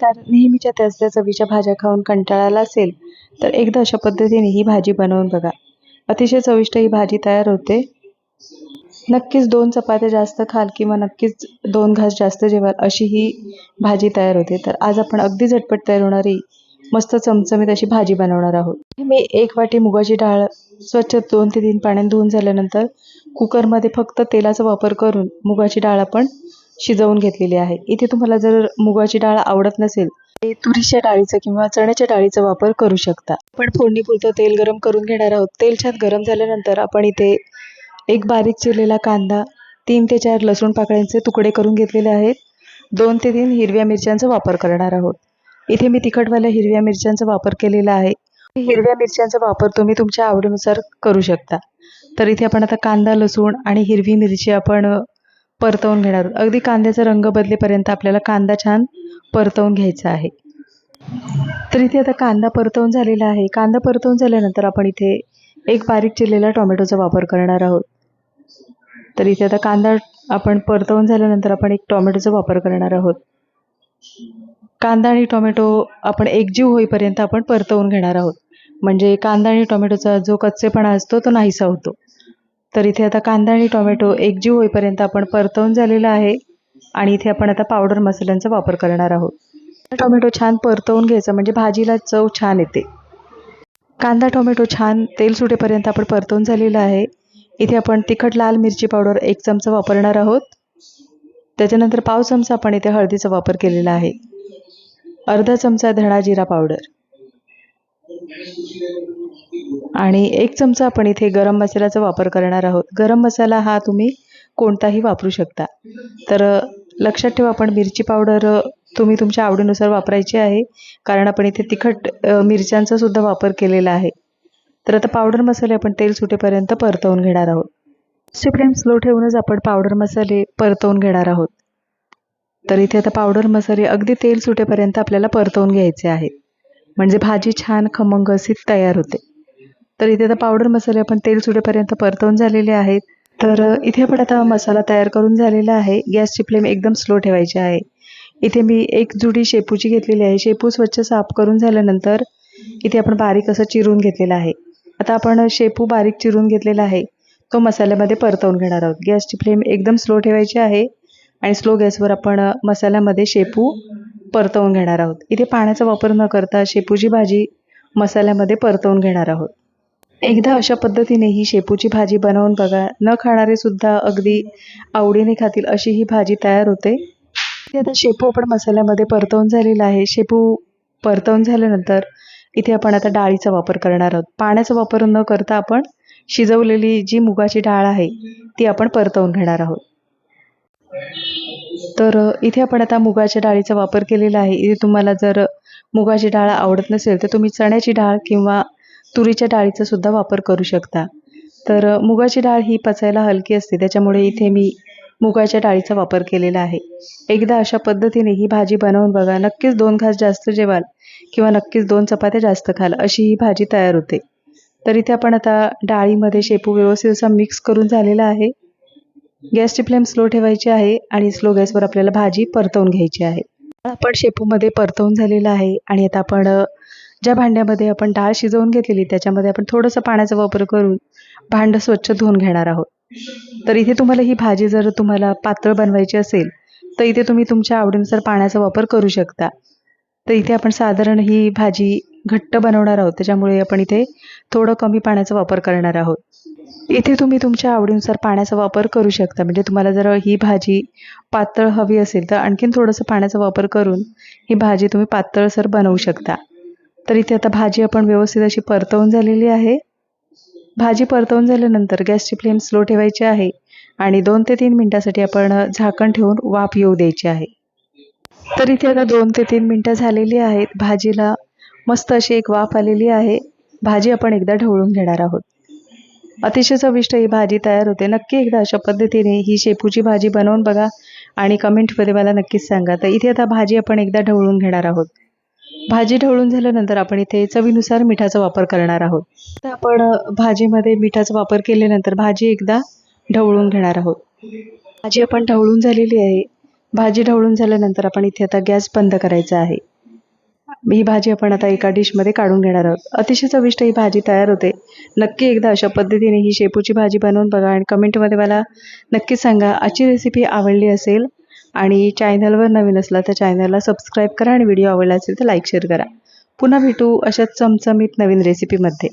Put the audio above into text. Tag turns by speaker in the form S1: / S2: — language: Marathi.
S1: तर नेहमीच्या त्याच त्या चवीच्या भाज्या खाऊन कंटाळाला असेल तर एकदा अशा पद्धतीने ही भाजी बनवून बघा. अतिशय चविष्ट ही भाजी तयार होते. नक्कीच दोन चपात्या जास्त खाल किंवा नक्कीच दोन घास जास्त जेवाल अशी ही भाजी तयार होते. तर आज आपण अगदी झटपट तयार होणारी मस्त चमचमीत अशी भाजी बनवणार आहोत. मी एक वाटी मुगाची डाळ स्वच्छ दोन ते तीन पाण्यात धुवून झाल्यानंतर कुकरमध्ये फक्त तेलाचा वापर करून मुगाची डाळ आपण शिजवून घेतलेली आहे. इथे तुम्हाला जर मुगाची डाळ आवडत नसेल ते तुरीच्या डाळीचं किंवा चण्याच्या डाळीचा वापर करू शकता. आपण फोडणीपुरतं तेल गरम करून घेणार आहोत. तेल छान गरम झाल्यानंतर आपण इथे एक बारीक चिरलेला कांदा तीन ते चार लसूण पाकळ्यांचे तुकडे करून घेतलेले आहेत. दोन ते तीन हिरव्या मिरच्यांचा वापर करणार आहोत. इथे मी तिखटवाल्या हिरव्या मिरच्यांचा वापर केलेला आहे. हिरव्या मिरच्यांचा वापर तुम्ही तुमच्या आवडीनुसार करू शकता. तर इथे आपण आता कांदा लसूण आणि हिरवी मिरची आपण परतवून घेणार. आहोत अगदी कांद्याचा रंग बदलेपर्यंत आपल्याला कांदा छान परतवून घ्यायचा आहे. तर इथे आता कांदा परतवून झालेला आहे. कांदा परतवून झाल्यानंतर आपण इथे एक बारीक चिरलेला टोमॅटोचा वापर करणार आहोत. तर इथे आता कांदा आपण परतवून झाल्यानंतर आपण एक टोमॅटोचा वापर करणार आहोत. कांदा आणि टोमॅटो आपण एकजीव होईपर्यंत आपण परतवून घेणार आहोत. म्हणजे कांदा आणि टोमॅटोचा जो कच्चेपणा असतो तो नाहीसा होतो. तर इथे आता कांदा आणि टोमॅटो एकजीव होईपर्यंत आपण परतवून झालेला आहे आणि इथे आपण आता पावडर मसाल्यांचा वापर करणार आहोत. टोमॅटो छान परतवून घ्यायचा म्हणजे भाजीला चव छान येते. कांदा टोमॅटो छान तेल सुटेपर्यंत आपण परतवून झालेला आहे. इथे आपण तिखट लाल मिरची पावडर एक चमचा वापरणार आहोत. त्याच्यानंतर पाव चमचा आपण इथे हळदीचा वापर केलेला आहे. अर्धा चमचा धणा जिरा पावडर आणि एक चमचा आपण इथे गरम मसाल्याचा वापर करणार आहोत. गरम मसाला हा तुम्ही कोणताही वापरू शकता. तर लक्षात ठेवा आपण मिरची पावडर तुम्ही तुमच्या आवडीनुसार वापरायची आहे. कारण आपण इथे तिखट मिरच्यांचा सुद्धा वापर केलेला आहे. तर आता पावडर मसाले आपण तेल सुटेपर्यंत परतवून घेणार आहोत. फ्लेम स्लो ठेवूनच आपण पावडर मसाले परतवून घेणार आहोत. तर इथे आता पावडर मसाले अगदी तेल सुटेपर्यंत आपल्याला परतवून घ्यायचे आहेत. म्हणजे भाजी छान खमंग अशी तयार होते. तर इथे आता पावडर मसाले आपण तेल सुटेपर्यंत परतवून झालेले आहेत. तर इथे आपण आता मसाला तयार करून झालेला आहे. गॅसची फ्लेम एकदम स्लो ठेवायची आहे. इथे मी एक जुडी शेपूची घेतलेली आहे. शेपू स्वच्छ साफ करून झाल्यानंतर इथे आपण बारीक असं चिरून घेतलेलं आहे. आता आपण शेपू बारीक चिरून घेतलेला आहे. तो मसाल्यामध्ये परतवून घेणार आहोत. गॅसची फ्लेम एकदम स्लो ठेवायची आहे आणि स्लो गॅसवर आपण मसाल्यामध्ये शेपू परतवून घेणार आहोत. इथे पाण्याचा वापर न करता शेपूची भाजी मसाल्यामध्ये परतवून घेणार आहोत. एकदा अशा पद्धतीने ही शेपूची भाजी बनवून बघा. न खाणारे सुद्धा अगदी आवडीने खातील अशी ही भाजी तयार होते. आता शेपू आपण मसाल्यामध्ये परतवून झालेला आहे. शेपू परतवून झाल्यानंतर इथे आपण आता डाळीचा वापर करणार आहोत. पाण्याचा वापर न करता आपण शिजवलेली जी मुगाची डाळ आहे ती आपण परतवून घेणार आहोत. तर इथे आपण आता मुगाच्या डाळीचा वापर केलेला आहे. इथे तुम्हाला जर मुगाची डाळ आवडत नसेल तर तुम्ही चण्याची डाळ किंवा तुरीच्या डाळीचा सुद्धा वापर करू शकता. तर मुगाची डाळ ही पचायला हलकी असते त्याच्यामुळे इथे मी मुगाच्या डाळीचा वापर केलेला आहे. एकदा अशा पद्धतीने ही भाजी बनवून बघा नक्कीच दोन घास जास्त जेवाल किंवा नक्कीच दोन चपात्या जास्त खाल अशी ही भाजी तयार होते. तर इथे आपण आता डाळीमध्ये शेपू व्यवस्थित असा मिक्स करून झालेला आहे. गॅसची फ्लेम स्लो ठेवायची आहे आणि स्लो गॅसवर आपल्याला भाजी परतवून घ्यायची आहे. आपण शेपूमध्ये परतवून झालेलं आहे आणि आता आपण ज्या भांड्यामध्ये आपण डाळ शिजवून घेतलेली त्याच्यामध्ये आपण थोडंसं पाण्याचा वापर करून भांडं स्वच्छ धुवून घेणार आहोत. तर इथे तुम्हाला ही भाजी जर तुम्हाला पातळ बनवायची असेल तर इथे तुम्ही तुमच्या आवडीनुसार पाण्याचा वापर करू शकता. तर इथे आपण साधारण ही भाजी घट्ट बनवणार आहोत त्याच्यामुळे आपण इथे थोडं कमी पाण्याचा वापर करणार आहोत. इथे तुम्ही तुमच्या आवडीनुसार पाण्याचा वापर करू शकता. म्हणजे तुम्हाला जर ही भाजी पातळ हवी असेल तर आणखीन थोडंसं पाण्याचा वापर करून ही भाजी तुम्ही पातळसर बनवू शकता. तर इथे आता भाजी आपण व्यवस्थित अशी परतवून झालेली आहे. भाजी परतवून झाल्यानंतर गॅसची फ्लेम स्लो ठेवायची आहे आणि दोन ते तीन मिनटासाठी आपण झाकण ठेवून वाफ येऊ द्यायची आहे. तर इथे आता दोन ते तीन मिनटं झालेली आहेत. भाजीला मस्त अशी एक वाफ आलेली आहे. भाजी आपण एकदा ढवळून घेणार आहोत. अतिशय चविष्ट ही भाजी तयार होते. नक्की एकदा अशा पद्धतीने ही शेपूची भाजी बनवून बघा आणि कमेंटमध्ये मला नक्कीच सांगा. तर इथे आता भाजी आपण एकदा ढवळून घेणार आहोत. भाजी ढवळून झाल्यानंतर आपण इथे चवीनुसार मिठाचा वापर करणार आहोत. तर आपण भाजीमध्ये मिठाचा वापर केल्यानंतर भाजी एकदा ढवळून घेणार आहोत. भाजी आपण ढवळून झालेली आहे. भाजी ढवळून झाल्यानंतर आपण इथे आता गॅस बंद करायचा आहे. ही भाजी आपण आता एका डिशमध्ये काढून घेणार आहोत. अतिशय चविष्ट ही भाजी तयार होते. नक्की एकदा अशा पद्धतीने ही शेपूची भाजी बनवून बघा आणि कमेंटमध्ये मला नक्की सांगा. आजची रेसिपी आवडली असेल आणि चॅनलवर नवीन असला तर चॅनलला सबस्क्राईब करा आणि व्हिडिओ आवडला असेल तर लाईक शेअर करा. पुन्हा भेटू अशाच चमचमीत नवीन रेसिपीमध्ये